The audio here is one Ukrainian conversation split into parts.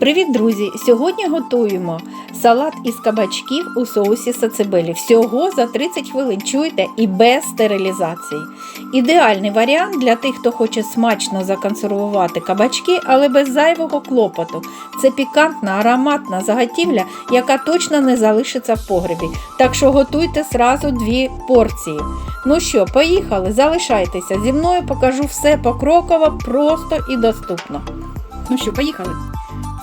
Привіт, друзі! Сьогодні готуємо салат із кабачків у соусі сацебелі. Всього за 30 хвилин. Чуєте? І без стерилізації. Ідеальний варіант для тих, хто хоче смачно законсервувати кабачки, але без зайвого клопоту. Це пікантна, ароматна заготівля, яка точно не залишиться в погребі. Так що готуйте зразу дві порції. Ну що, поїхали, залишайтеся. Зі мною покажу все покроково, просто і доступно. Ну що, поїхали.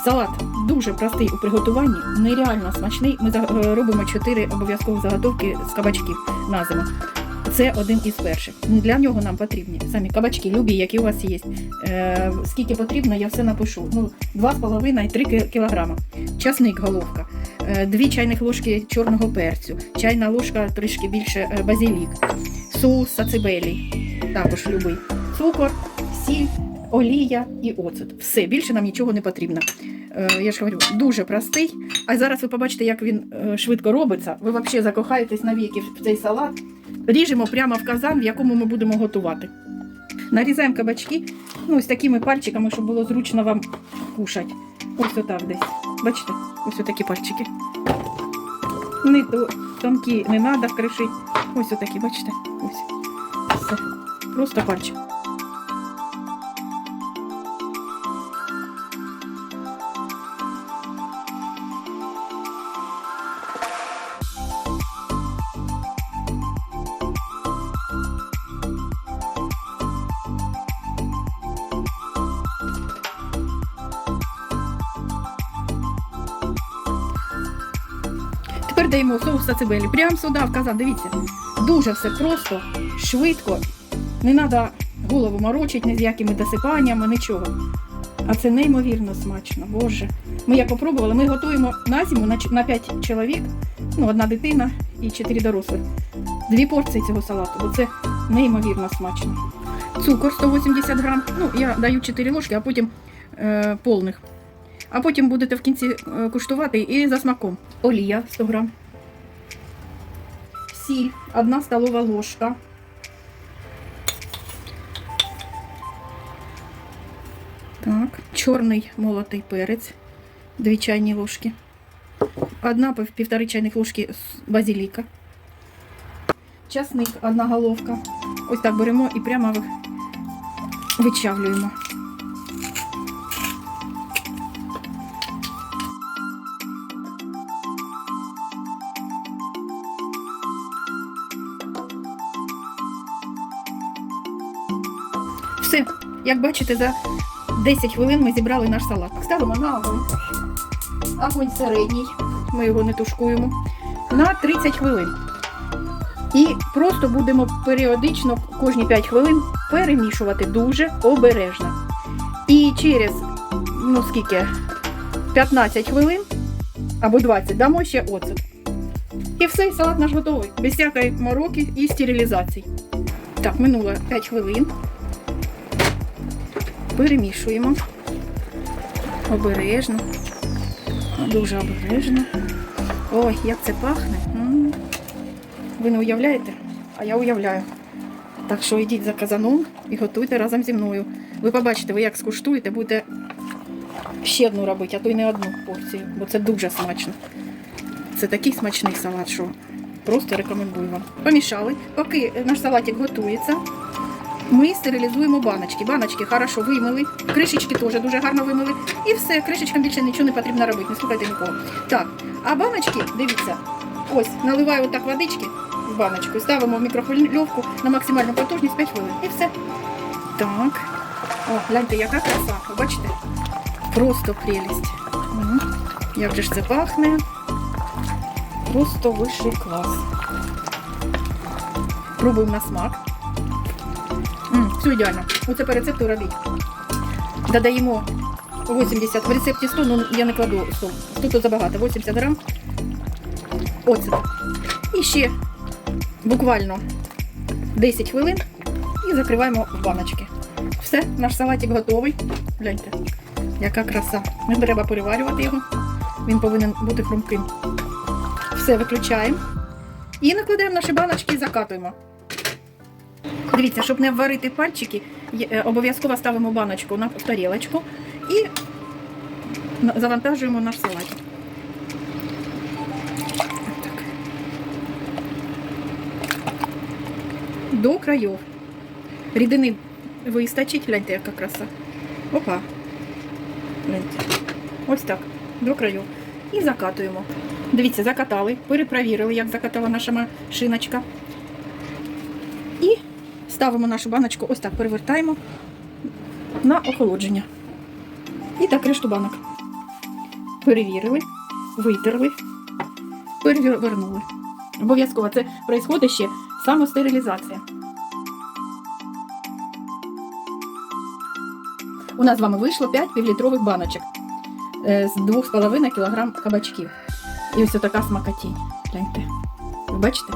Салат дуже простий у приготуванні, нереально смачний. Ми е, робимо 4 обов'язкові заготовки з кабачків на зиму. Це один із перших. Для нього нам потрібні самі кабачки, любі, які у вас є. Е, скільки потрібно, я все напишу. Ну, 2,5-3 кг. Часник головка, 2 чайних ложки чорного перцю, чайна ложка трішки більше е, базилік, соус сацибелі, також любий, цукор, сіль, олія і оцет. Все, більше нам нічого не потрібно. Е, Я ж говорю, дуже простий. А зараз ви побачите, як він е, швидко робиться. Ви взагалі закохаєтесь навіки в цей салат. Ріжемо прямо в казан, в якому ми будемо готувати. Нарізаємо кабачки ну, ось такими пальчиками, щоб було зручно вам кушати. Ось отак десь. Бачите? Ось отакі пальчики. Не то тонкі не треба кришити. Ось отакі, бачите? Ось. Все. Просто пальчик. Тепер даємо соус сацибелі. Прямо сюди, в казан. Дивіться. Дуже все просто, швидко. Не треба голову морочити ні з якими досипаннями, нічого. А це неймовірно смачно, боже. Ми як попробували, ми готуємо на зиму на 5 чоловік, ну, одна дитина і 4 дорослих. Дві порції цього салату, бо це неймовірно смачно. Цукор 180 грам. Ну, я даю 4 ложки, а потім е, повних. А потім будете в кінці е, куштувати і за смаком. Олія 100 грам. Сіль, 1 столова ложка. Так, чорний молотий перець, 2 чайні ложки. Одна півтори чайних ложки базиліка. Часник, одна головка. Ось так беремо і прямо вичавлюємо. Все, як бачите, за 10 хвилин ми зібрали наш салат. Ставимо на огонь. Огонь середній, ми його не тушкуємо. На 30 хвилин. І просто будемо періодично кожні 5 хвилин перемішувати дуже обережно. І через, ну скільки, 15 хвилин або 20 дамо ще оцет. І все, салат наш готовий. Без всякої мороки і стерилізації. Так, минуло 5 хвилин. Перемішуємо. Обережно. Дуже обережно. Ой, як це пахне. Ви не уявляєте? А я уявляю. Так що йдіть за казаном і готуйте разом зі мною. Ви побачите, ви як скуштуєте, будете ще одну робити, а то й не одну порцію, бо це дуже смачно. Це такий смачний салат, що просто рекомендую вам. Помішали. Поки наш салатик готується, ми стерилізуємо баночки. Баночки хорошо вимили, кришечки теж дуже гарно вимили. І все, кришечкам більше нічого не потрібно робити, не слухайте нікого. Так, а баночки, дивіться, ось, наливаю отак водички в баночку, ставимо в мікрохвильовку на максимальну потужність 5 хвилин. І все. Так. О, гляньте, яка краса. Бачите? Просто прелість. Як же ж це пахне? Просто вищий клас. Пробуємо на смак. Все ідеально. Оце по рецепту робіть. Додаємо 80, в рецепті 100, ну я не кладу 100. 100 то забагато, 80 грам. Оцет. І ще буквально 10 хвилин і закриваємо в баночки. Все, наш салатик готовий. Гляньте, яка краса. Не треба переварювати його. Він повинен бути хрумким. Все виключаємо. І накладаємо наші баночки і закатуємо. Дивіться, щоб не варити пальчики, е, обов'язково ставимо баночку на тарілочку і завантажуємо наш салатик. До країв. Рідини вистачить, гляньте, яка краса. Опа. Гляньте. Ось так, до краю. І закатуємо. Дивіться, закатали, перепровірили, як закатала наша машиночка. Ставимо нашу баночку, ось так перевертаємо на охолодження. І так решту банок. Перевірили, витерли, перевернули. Обов'язково це відбувається ще самостерилізація. У нас з вами вийшло 5 півлітрових баночок е, з 2,5 кг кабачків. І ось така смакоті. Гляньте. Ви бачите?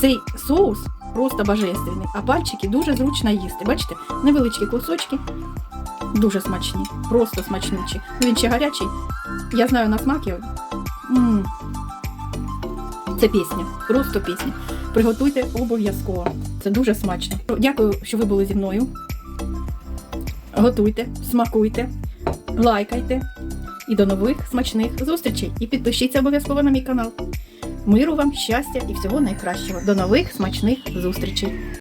Цей соус просто божественний, а пальчики дуже зручно їсти. Бачите? Невеличкі кусочки, дуже смачні, просто смачнючі. Ну, Він ще гарячий. Я знаю на смак його. Це пісня, просто пісня. Приготуйте обов'язково. Це дуже смачно. Дякую, що ви були зі мною. Готуйте, смакуйте, лайкайте. І до нових смачних зустрічей. І підпишіться обов'язково на мій канал. Миру вам, щастя і всього найкращого. До нових смачних зустрічей!